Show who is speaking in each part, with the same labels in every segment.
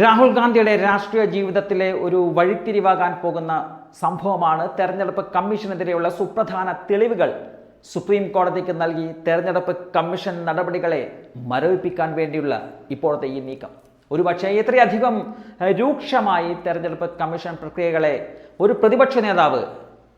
Speaker 1: രാഹുൽ ഗാന്ധിയുടെ രാഷ്ട്രീയ ജീവിതത്തിലെ ഒരു വഴിത്തിരിവാകാൻ പോകുന്ന സംഭവമാണ് തെരഞ്ഞെടുപ്പ് കമ്മീഷനെതിരെയുള്ള സുപ്രധാന തെളിവുകൾ. സുപ്രീം കോടതിക്ക് നൽകി തെരഞ്ഞെടുപ്പ് കമ്മീഷൻ നടപടികളെ മരവിപ്പിക്കാൻ വേണ്ടിയുള്ള ഇപ്പോഴത്തെ ഈ നീക്കം. ഒരുപക്ഷെ ഇത്രയധികം രൂക്ഷമായി തെരഞ്ഞെടുപ്പ് കമ്മീഷൻ പ്രക്രിയകളെ ഒരു പ്രതിപക്ഷ നേതാവ്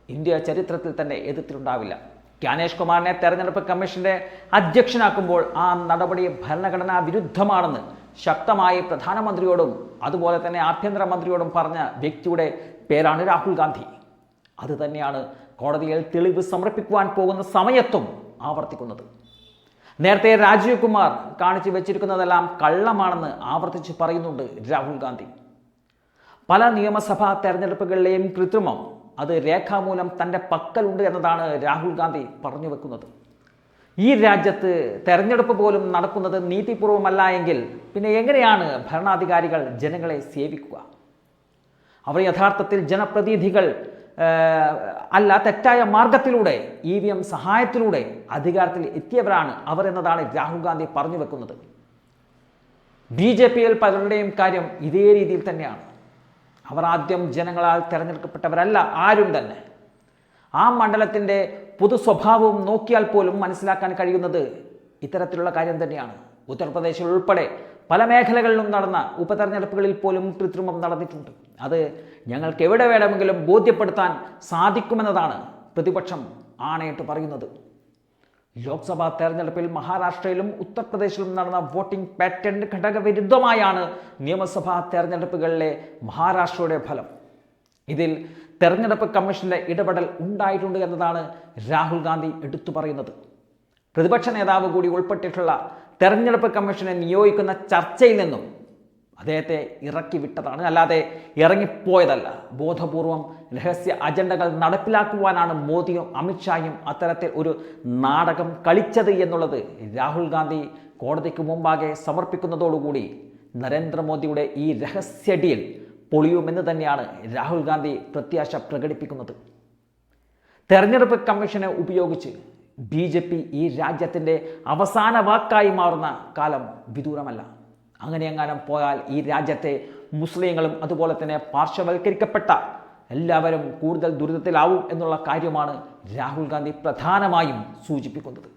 Speaker 1: ഇന്ത്യ ചരിത്രത്തിൽ തന്നെ എതിർത്തിട്ടുണ്ടാവില്ല. ജ്ഞാനേഷ് കുമാറിനെ തെരഞ്ഞെടുപ്പ് കമ്മീഷന്റെ അധ്യക്ഷനാക്കുമ്പോൾ ആ നടപടി ഭരണഘടനാ വിരുദ്ധമാണെന്ന് ശക്തമായി പ്രധാനമന്ത്രിയോടും അതുപോലെ തന്നെ ആഭ്യന്തരമന്ത്രിയോടും പറഞ്ഞ വ്യക്തിയുടെ പേരാണ് രാഹുൽ ഗാന്ധി. അത് തന്നെയാണ് കോടതിയിൽ തെളിവ് സമർപ്പിക്കുവാൻ പോകുന്ന സമയത്തും ആവർത്തിക്കുന്നത്. നേരത്തെ രാജീവ് കുമാർ കാണിച്ചു വെച്ചിരിക്കുന്നതെല്ലാം കള്ളമാണെന്ന് ആവർത്തിച്ച് പറയുന്നുണ്ട് രാഹുൽ ഗാന്ധി. പല നിയമസഭാ തെരഞ്ഞെടുപ്പുകളിലെയും കൃത്രിമം അത് രേഖാമൂലം തന്റെ പക്കലുണ്ട് എന്നതാണ് രാഹുൽ ഗാന്ധി പറഞ്ഞു വെക്കുന്നത്. ഈ രാജ്യത്ത് തെരഞ്ഞെടുപ്പ് പോലും നടക്കുന്നത് നീതിപൂർവമല്ല എങ്കിൽ പിന്നെ എങ്ങനെയാണ് ഭരണാധികാരികൾ ജനങ്ങളെ സേവിക്കുക? അവർ യഥാർത്ഥത്തിൽ ജനപ്രതിനിധികൾ അല്ല തെറ്റായ മാർഗത്തിലൂടെ ഇ വി എം സഹായത്തിലൂടെ അധികാരത്തിൽ എത്തിയവരാണ് അവർ എന്നതാണ് രാഹുൽ ഗാന്ധി പറഞ്ഞു വെക്കുന്നത്. ബി ജെ പിയിൽ പലരുടെയും കാര്യം ഇതേ രീതിയിൽ തന്നെയാണ്. അവർ ആദ്യം ജനങ്ങളാൽ തിരഞ്ഞെടുക്കപ്പെട്ടവരല്ല ആരും തന്നെ. ആ മണ്ഡലത്തിന്റെ പൊതു സ്വഭാവവും നോക്കിയാൽ പോലും മനസ്സിലാക്കാൻ കഴിയുന്നത് ഇത്തരത്തിലുള്ള കാര്യം തന്നെയാണ്. ഉത്തർപ്രദേശിൽ ഉൾപ്പെടെ പല മേഖലകളിലും നടന്ന ഉപതെരഞ്ഞെടുപ്പുകളിൽ പോലും കൃത്രിമം നടന്നിട്ടുണ്ട്. അത് ഞങ്ങൾക്ക് എവിടെ വേണമെങ്കിലും ബോധ്യപ്പെടുത്താൻ സാധിക്കുമെന്നതാണ് പ്രതിപക്ഷം ആണയിട്ട് പറയുന്നത്. ലോക്സഭാ തെരഞ്ഞെടുപ്പിൽ മഹാരാഷ്ട്രയിലും ഉത്തർപ്രദേശിലും നടന്ന വോട്ടിംഗ് പാറ്റേൺ ഘടകവിരുദ്ധമായാണ് നിയമസഭാ തെരഞ്ഞെടുപ്പുകളിലെ മഹാരാഷ്ട്രയുടെ ഫലം. ഇതിൽ തെരഞ്ഞെടുപ്പ് കമ്മീഷന്റെ ഇടപെടൽ ഉണ്ടായിട്ടുണ്ട് എന്നതാണ് രാഹുൽ ഗാന്ധി എടുത്തു പറയുന്നത്. പ്രതിപക്ഷ നേതാവ് കൂടി ഉൾപ്പെട്ടിട്ടുള്ള തെരഞ്ഞെടുപ്പ് കമ്മീഷനെ നിയോഗിക്കുന്ന ചർച്ചയിൽ നിന്നും അദ്ദേഹത്തെ ഇറക്കി വിട്ടതാണ്. അല്ലാതെ ഇറങ്ങിപ്പോയതല്ല. ബോധപൂർവം രഹസ്യ അജണ്ടകൾ നടപ്പിലാക്കുവാനാണ് മോദിയും അമിത്ഷായും അത്തരത്തിൽ ഒരു നാടകം കളിച്ചത് എന്നുള്ളത് രാഹുൽ ഗാന്ധി കോടതിക്ക് മുമ്പാകെ സമർപ്പിക്കുന്നതോടുകൂടി നരേന്ദ്രമോദിയുടെ ഈ രഹസ്യ ഡീൽ പൊളിയുമെന്ന് തന്നെയാണ് രാഹുൽ ഗാന്ധി പ്രത്യാശ പ്രകടിപ്പിക്കുന്നത്. തെരഞ്ഞെടുപ്പ് കമ്മീഷനെ ഉപയോഗിച്ച് ബി ജെ പി ഈ രാജ്യത്തിന്റെ അവസാന വാക്കായി മാറുന്ന കാലം വിദൂരമല്ല. അങ്ങനെ എങ്ങാനും പോയാൽ ഈ രാജ്യത്തെ മുസ്ലിങ്ങളും അതുപോലെ തന്നെ പാർശ്വവൽക്കരിക്കപ്പെട്ട എല്ലാവരും കൂടുതൽ ദുരിതത്തിലാവും എന്നുള്ള കാര്യമാണ് രാഹുൽ ഗാന്ധി പ്രധാനമായും സൂചിപ്പിക്കുന്നത്.